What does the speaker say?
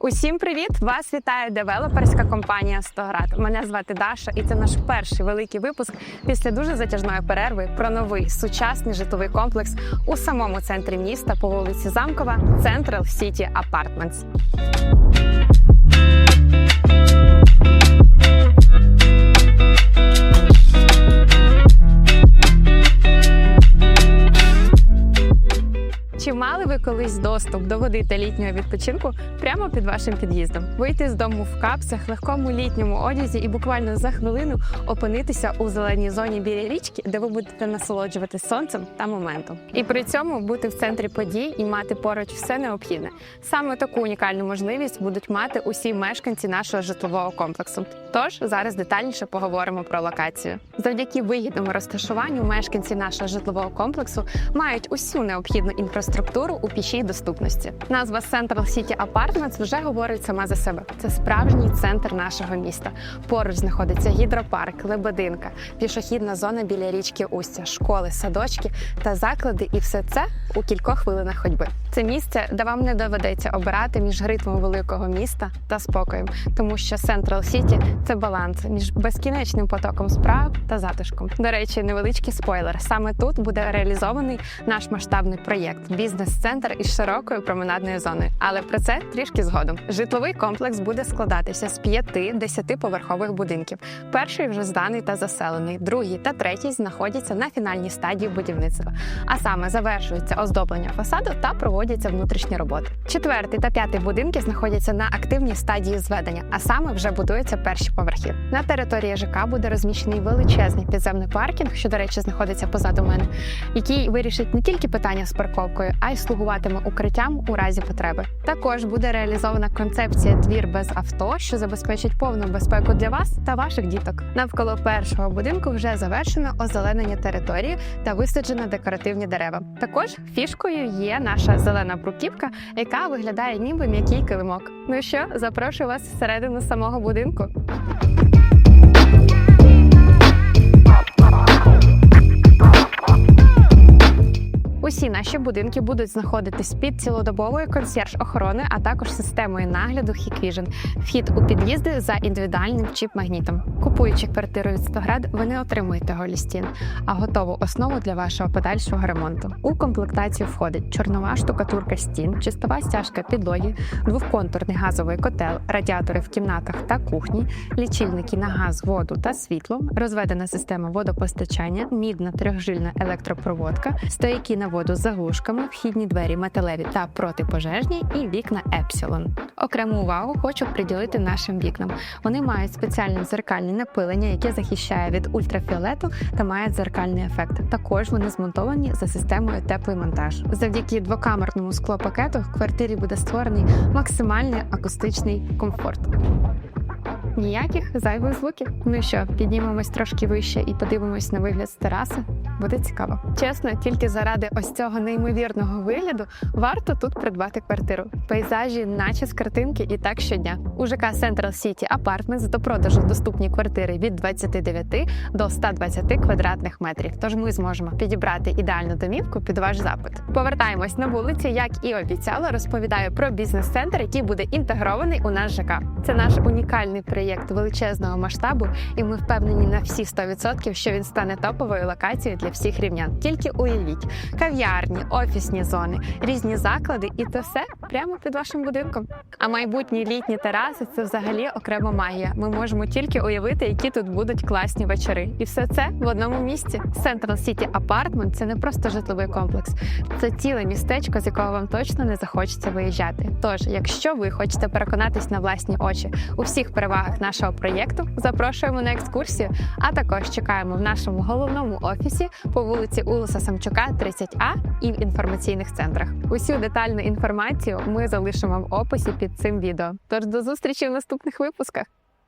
Усім привіт! Вас вітає девелоперська компанія Стоград. Мене звати Даша, і це наш перший великий випуск після дуже затяжної перерви про новий сучасний житловий комплекс у самому центрі міста по вулиці Замкова Central City Apartments. Чи мали ви колись доступ до води та літнього відпочинку прямо під вашим під'їздом? Вийти з дому в капсах, легкому літньому одязі і буквально за хвилину опинитися у зеленій зоні біля річки, де ви будете насолоджуватись сонцем та моментом. І при цьому бути в центрі подій і мати поруч все необхідне. Саме таку унікальну можливість будуть мати усі мешканці нашого житлового комплексу. Тож зараз детальніше поговоримо про локацію. Завдяки вигідному розташуванню мешканці нашого житлового комплексу мають усю необхідну інфраструктуру у пішій доступності. Назва Central City Apartments вже говорить сама за себе. Це справжній центр нашого міста. Поруч знаходиться гідропарк, лебединка, пішохідна зона біля річки Устя, школи, садочки та заклади. І все це у кількох хвилинах ходьби. Це місце, де вам не доведеться обирати між ритмом великого міста та спокоєм, тому що Central City – це баланс між безкінечним потоком справ та затишком. До речі, невеличкий спойлер. Саме тут буде реалізований наш масштабний проєкт бізнес-центр із широкою променадною зоною. Але про це трішки згодом. Житловий комплекс буде складатися з п'яти десятиповерхових будинків. Перший вже зданий та заселений, другий та третій знаходяться на фінальній стадії будівництва. А саме завершується оздоблення фасаду та проводяться внутрішні роботи. Четвертий та п'ятий будинки знаходяться на активній стадії зведення, а саме вже будуються перші поверхи. На території ЖК буде розміщений величезний підземний паркінг, що, до речі, знаходиться позаду мене, який вирішить не тільки питання з парковкою, а й слугуватиме укриттям у разі потреби. Також буде реалізована концепція двір без авто, що забезпечить повну безпеку для вас та ваших діток. Навколо першого будинку вже завершено озеленення території та висаджено декоративні дерева. Також фішкою є наша зелена бруківка, яка виглядає ніби м'який килимок. Ну що, запрошую вас всередину самого будинку. Усі наші будинки будуть знаходитись під цілодобовою консьєрж-охорони, а також системою нагляду Hikvision. Вхід у під'їзди за індивідуальним чіп-магнітом. Купуючи квартиру від 100 град, ви не отримуєте голі стін, а готову основу для вашого подальшого ремонту. У комплектацію входить чорнова штукатурка стін, чистова стяжка підлоги, двохконтурний газовий котел, радіатори в кімнатах та кухні, лічильники на газ, воду та світло, розведена система водопостачання, мідна трьохжильна електропроводка, стояки на воду з заглушками, вхідні двері металеві та протипожежні і вікна Epsilon. Окрему увагу хочу приділити нашим вікнам. Вони мають спеціальне дзеркальне напилення, яке захищає від ультрафіолету та має дзеркальний ефект. Також вони змонтовані за системою теплий монтаж. Завдяки двокамерному склопакету в квартирі буде створений максимальний акустичний комфорт. Ніяких зайвих звуків. Ну що, піднімемось трошки вище і подивимось на вигляд з тераси. Буде цікаво. Чесно, тільки заради ось цього неймовірного вигляду варто тут придбати квартиру. Пейзажі, наче з картинки, і так щодня. У ЖК Central City Apartments до продажу доступні квартири від 29 до 120 квадратних метрів. Тож ми зможемо підібрати ідеальну домівку під ваш запит. Повертаємось на вулиці, як і обіцяла, розповідаю про бізнес-центр, який буде інтегрований у наш ЖК. Це наш унікальний проєкт величезного масштабу, і ми впевнені на всі 100%, що він стане топовою локацією для всіх рівнян. Тільки уявіть кав'ярні, офісні зони, різні заклади, і це все прямо під вашим будинком. А майбутні літні тераси це взагалі окрема магія. Ми можемо тільки уявити, які тут будуть класні вечори. І все це в одному місці. Central City Apartment – це не просто житловий комплекс, це ціле містечко, з якого вам точно не захочеться виїжджати. Тож, якщо ви хочете переконатись на власні очі у всіх перевагах нашого проєкту, запрошуємо на екскурсію. А також чекаємо в нашому головному офісі по вулиці Улуса Самчука, 30А і в інформаційних центрах. Усю детальну інформацію ми залишимо в описі під цим відео. Тож до зустрічі в наступних випусках.